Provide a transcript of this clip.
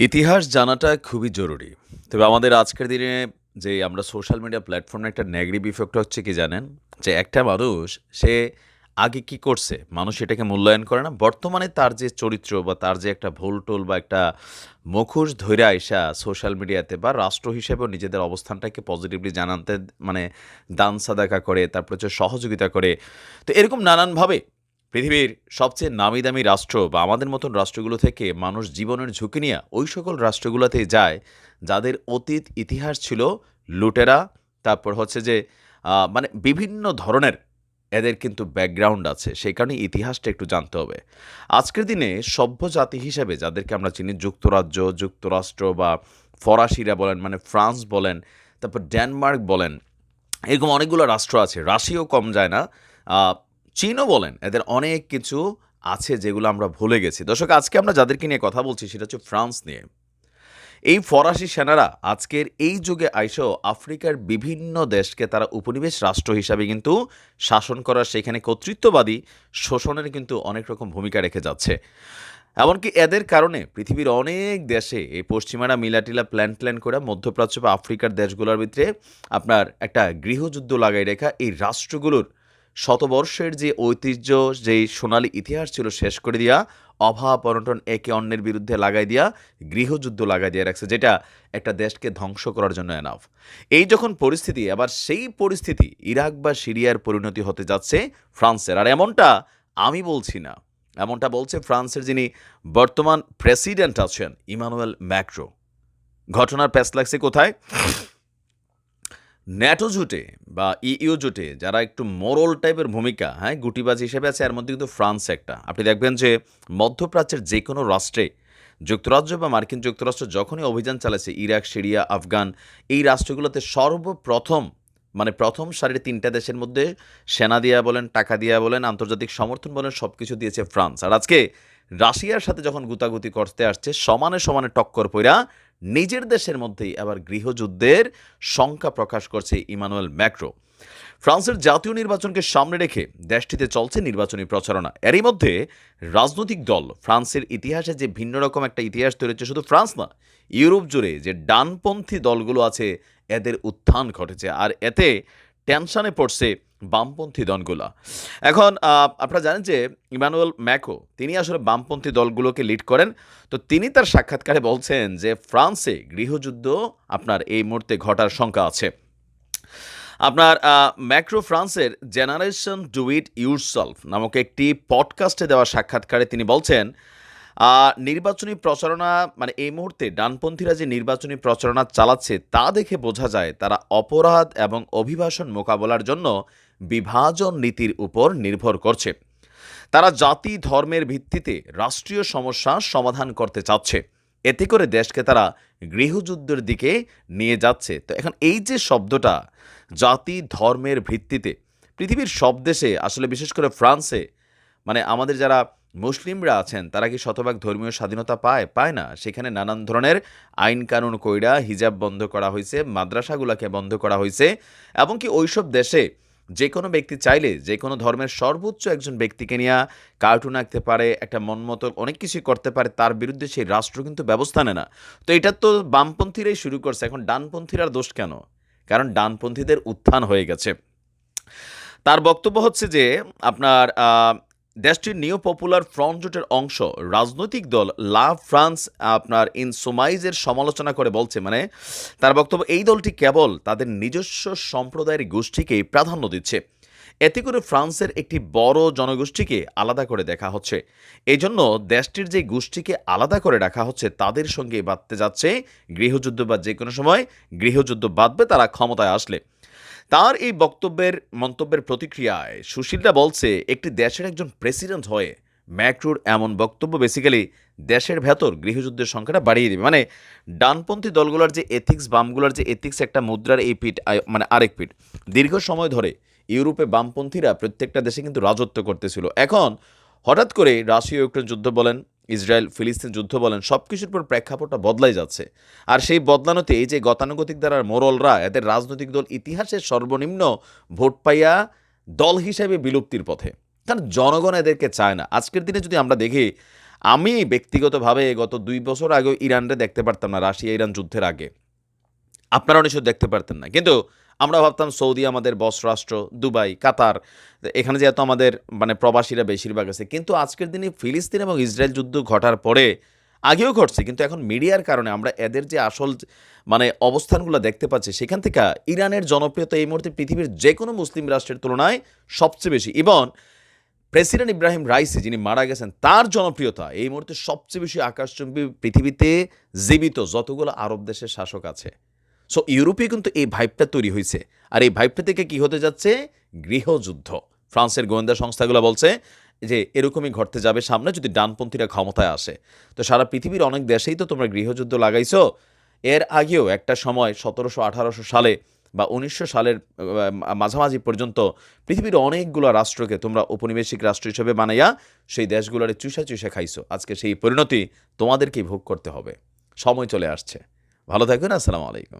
ইতিহাস জানাটা খুবই জরুরি। তবে আমাদের আজকের দিনে যে আমরা সোশ্যাল মিডিয়া প্ল্যাটফর্মে একটা নেগেটিভ ইফেক্ট হচ্ছে কি জানেন? যে একটা মানুষ সে আগে কি করছে, মানুষ এটাকে মূল্যায়ন করে না। বর্তমানে তার যে চরিত্র বা তার যে একটা ভুল-টুল বা একটা মুখোশ ধইরা আইসা সোশ্যাল মিডিয়াতে বা রাষ্ট্র হিসেবেও নিজেদের অবস্থানটাকে পজিটিভলি জানাতে মানে দান সাদাকা করে, তারপর হচ্ছে সহযোগিতা করে। তো এরকম নানানভাবে পৃথিবীর সবচেয়ে নামি দামি রাষ্ট্র বা আমাদের মতন রাষ্ট্রগুলো থেকে মানুষ জীবনের ঝুঁকি নিয়ে ওই সকল রাষ্ট্রগুলোতে যায়, যাদের অতীত ইতিহাস ছিল লুটেরা, তারপর হচ্ছে যে মানে বিভিন্ন ধরনের এদের কিন্তু ব্যাকগ্রাউন্ড আছে, সেই কারণে ইতিহাসটা একটু জানতে হবে। আজকের দিনে সভ্য জাতি হিসেবে যাদেরকে আমরা চিনি, যুক্তরাজ্য, যুক্তরাষ্ট্র বা ফরাসিরা বলেন মানে ফ্রান্স বলেন, তারপর ডেনমার্ক বলেন, এরকম অনেকগুলো রাষ্ট্র আছে রাশিয়াও কম যায় না চীনও বলেন, এদের অনেক কিছু আছে যেগুলো আমরা ভুলে গেছি। দর্শক, আজকে আমরা যাদেরকে নিয়ে কথা বলছি সেটা হচ্ছে ফ্রান্স নিয়ে। এই ফরাসি সেনারা আজকের এই যুগে আইসেও আফ্রিকার বিভিন্ন দেশকে তারা উপনিবেশ রাষ্ট্র হিসাবে কিন্তু শাসন করার সেখানে কর্তৃত্ববাদী শোষণের কিন্তু অনেক রকম ভূমিকা রেখে যাচ্ছে। এমনকি এদের কারণে পৃথিবীর অনেক দেশে এই পশ্চিমারা মিলাটিলা প্ল্যান প্ল্যান করে মধ্যপ্রাচ্য বা আফ্রিকার দেশগুলোর ভিতরে আপনার একটা গৃহযুদ্ধ লাগাই রেখা এই রাষ্ট্রগুলোর শতবর্ষের যে ঐতিহ্য, যেই সোনালী ইতিহাস ছিল শেষ করে দিয়া, অভাব অনটন একে অন্যের বিরুদ্ধে লাগাই দিয়া, গৃহযুদ্ধ লাগাই দিয়ে রাখছে, যেটা একটা দেশকে ধ্বংস করার জন্য এনাফ এই যখন পরিস্থিতি আবার সেই পরিস্থিতি ইরাক বা সিরিয়ার পরিণতি হতে যাচ্ছে ফ্রান্সের। আর এমনটা আমি বলছি না, এমনটা বলছে ফ্রান্সের যিনি বর্তমান প্রেসিডেন্ট আছেন, ইমানুয়েল ম্যাক্রো। ঘটনার প্যাস লাগছে কোথায়? ন্যাটো জোটে বা ইইউ জোটে যারা একটু মোরল টাইপের ভূমিকা হ্যাঁ গুটিবাজ হিসেবে আছে, এর মধ্যে কিন্তু ফ্রান্স একটা। আপনি দেখবেন যে মধ্যপ্রাচ্যের যে কোনো রাষ্ট্রে, যুক্তরাজ্য বা মার্কিন যুক্তরাষ্ট্র যখনই অভিযান চালাচ্ছে, ইরাক, সিরিয়া, আফগান, এই রাষ্ট্রগুলোতে সর্বপ্রথম মানে প্রথম সারির তিনটা দেশের মধ্যে সেনা দিয়া বলেন, টাকা দিয়া বলেন, আন্তর্জাতিক সমর্থন বলেন সব কিছু দিয়েছে ফ্রান্স। আর আজকে রাশিয়ার সাথে যখন গুতাগুতি করতে আসছে, সমানে সমানে টক্কর পইরা নিজের দেশের মধ্যেই আবার গৃহযুদ্ধের শঙ্কা প্রকাশ করছে ইমানুয়েল ম্যাক্রো। ফ্রান্সের জাতীয় নির্বাচনকে সামনে রেখে দেশটিতে চলছে নির্বাচনী প্রচারণা। এরই মধ্যে রাজনৈতিক দল ফ্রান্সের ইতিহাসে যে ভিন্ন রকম একটা ইতিহাস তৈরি হচ্ছে, শুধু ফ্রান্স না, ইউরোপ জুড়ে যে ডানপন্থী দলগুলো আছে, এদের উত্থান ঘটেছে। আর এতে টেনশনে পড়ছে বামপন্থী দলগুলো। এখন আপনারা জানেন যে ইমানুয়েল ম্যাকো, তিনি আসলে বামপন্থী দলগুলোকে লিড করেন। তো তিনি তার সাক্ষাৎকারে বলছেন যে ফ্রান্সে গৃহযুদ্ধ আপনার এই মুহূর্তে ঘটার শঙ্কা আছে। আপনার ম্যাক্রো ফ্রান্সের জেনারেশন ডু ইট ইউরসেলফ নামক একটি পডকাস্টে দেওয়া সাক্ষাৎকারে তিনি বলছেন নির্বাচনী প্রচারণা মানে এই মুহূর্তে ডানপন্থীরা যে নির্বাচনী প্রচারণা চালাচ্ছে তা দেখে বোঝা যায় তারা অপরাধ এবং অভিবাসন মোকাবেলার জন্য বিভাজন নীতির উপর নির্ভর করছে। তারা জাতি ধর্মের ভিত্তিতে রাষ্ট্রীয় সমস্যা সমাধান করতে চাচ্ছে। এতে করে দেশকে তারা গৃহযুদ্ধের দিকে নিয়ে যাচ্ছে। তো এখন এই যে শব্দটা, জাতি ধর্মের ভিত্তিতে, পৃথিবীর সব দেশে, আসলে বিশেষ করে ফ্রান্সে মানে আমাদের যারা মুসলিমরা আছেন, তারা কি শতভাগ ধর্মীয় স্বাধীনতা পায়? পায় না। সেখানে নানান ধরনের আইন কানুন কইরা হিজাব বন্ধ করা হয়েছে মাদ্রাসাগুলোকে বন্ধ করা হয়েছে এমনকি ওইসব দেশে যে কোনো ব্যক্তি চাইলে যে কোনো ধর্মের সর্বোচ্চ একজন ব্যক্তিকে নিয়ে কার্টুন আঁকতে পারে, একটা মন মতো অনেক কিছুই করতে পারে, তার বিরুদ্ধে সেই রাষ্ট্র কিন্তু ব্যবস্থা নেয় না। তো এটা তো বামপন্থীরাই শুরু করছে, এখন ডানপন্থীরা দোষ কেন? কারণ ডানপন্থীদের উত্থান হয়ে গেছে। তার বক্তব্য হচ্ছে যে, আপনার দেশটির নিউ পপুলার ফ্রন্ট জোটের অংশ রাজনৈতিক দল লা ফ্রান্স আপনার ইন সোমাইজের সমালোচনা করে বলছে মানে তার বক্তব্য, এই দলটি কেবল তাদের নিজস্ব সম্প্রদায়ের গোষ্ঠীকেই প্রাধান্য দিচ্ছে। এতে করে ফ্রান্সের একটি বড় জনগোষ্ঠীকে আলাদা করে দেখা হচ্ছে। এই জন্য দেশটির যে গোষ্ঠীকে আলাদা করে রাখা হচ্ছে, তাদের সঙ্গে বাঁধতে যাচ্ছে গৃহযুদ্ধ বা যে কোনো সময় গৃহযুদ্ধ বাঁধবে তারা ক্ষমতায় আসলে। তার এই বক্তব্যের, মন্তব্যের প্রতিক্রিয়ায় সুশীলরা বলছে, একটি দেশের একজন প্রেসিডেন্ট হয়ে ম্যাক্রোর এমন বক্তব্য বেসিক্যালি দেশের ভেতর গৃহযুদ্ধের সংখ্যাটা বাড়িয়ে দেবে। মানে ডানপন্থী দলগুলোর যে এথিক্স বামগুলোর যে এথিক্স একটা মুদ্রার এই পিঠ মানে আরেক পিঠ। দীর্ঘ সময় ধরে ইউরোপে বামপন্থীরা প্রত্যেকটা দেশে কিন্তু রাজত্ব করতেছিল। এখন হঠাৎ করে রাশিয়া ইউক্রেন যুদ্ধ বলেন ইসরায়েল ফিলিস্তিন যুদ্ধ বলেন সব কিছুর পর প্রেক্ষাপটটা বদলাই যাচ্ছে। আর সেই বদলানোতে এই যে গতানুগতিক দ্বারা মোরলরা, এদের রাজনৈতিক দল ইতিহাসের সর্বনিম্ন ভোট পাইয়া দল হিসেবে বিলুপ্তির পথে। কারণ জনগণ এদেরকে চায় না। আজকের দিনে যদি আমরা দেখি, আমি ব্যক্তিগতভাবে গত দুই বছর আগেও ইরানরে দেখতে পারতাম না রাশিয়া ইরান যুদ্ধের আগে। আপনারাও নিশ্চয় দেখতে পারতেন না। কিন্তু আমরা ভাবতাম সৌদি আমাদের বস রাষ্ট্র, দুবাই, কাতার, এখানে যেহেতু আমাদের মানে প্রবাসীরা বেশিরভাগ আছে। কিন্তু আজকের দিনে ফিলিস্তিন এবং ইসরায়েল যুদ্ধ ঘটার পরে আগেও ঘটছে, কিন্তু এখন মিডিয়ার কারণে আমরা এদের যে আসল মানে অবস্থানগুলো দেখতে পাচ্ছি, সেখান থেকে ইরানের জনপ্রিয়তা এই মুহূর্তে পৃথিবীর যে কোনো মুসলিম রাষ্ট্রের তুলনায় সবচেয়ে বেশি। এবং প্রেসিডেন্ট ইব্রাহিম রাইসি যিনি মারা গেছেন, তার জনপ্রিয়তা এই মুহূর্তে সবচেয়ে বেশি আকাশচুম্বী পৃথিবীতে জীবিত, যতগুলো আরব দেশের শাসক আছে। সো ইউরোপে কিন্তু এই ভাইবটা তৈরি হয়েছে। আর এই ভাইবটা থেকে কি হতে যাচ্ছে? গৃহযুদ্ধ। ফ্রান্সের গোয়েন্দা সংস্থাগুলো বলছে যে, এরকমই ঘটতে যাবে সামনে যদি ডানপন্থীরা ক্ষমতায় আসে। তো সারা পৃথিবীর অনেক দেশেই তো তোমরা গৃহযুদ্ধ লাগাইছো। এর আগেও একটা সময় সতেরোশো আঠারোশো সালে বা উনিশশো সালের মাঝামাঝি পর্যন্ত পৃথিবীর অনেকগুলো রাষ্ট্রকে তোমরা ঔপনিবেশিক রাষ্ট্র হিসেবে বানাইয়া সেই দেশগুলোরে চুষা চুষা খাইছো। আজকে সেই পরিণতি তোমাদেরকেই ভোগ করতে হবে। সময় চলে আসছে। ভালো থাকবেন আসসালামু আলাইকুম।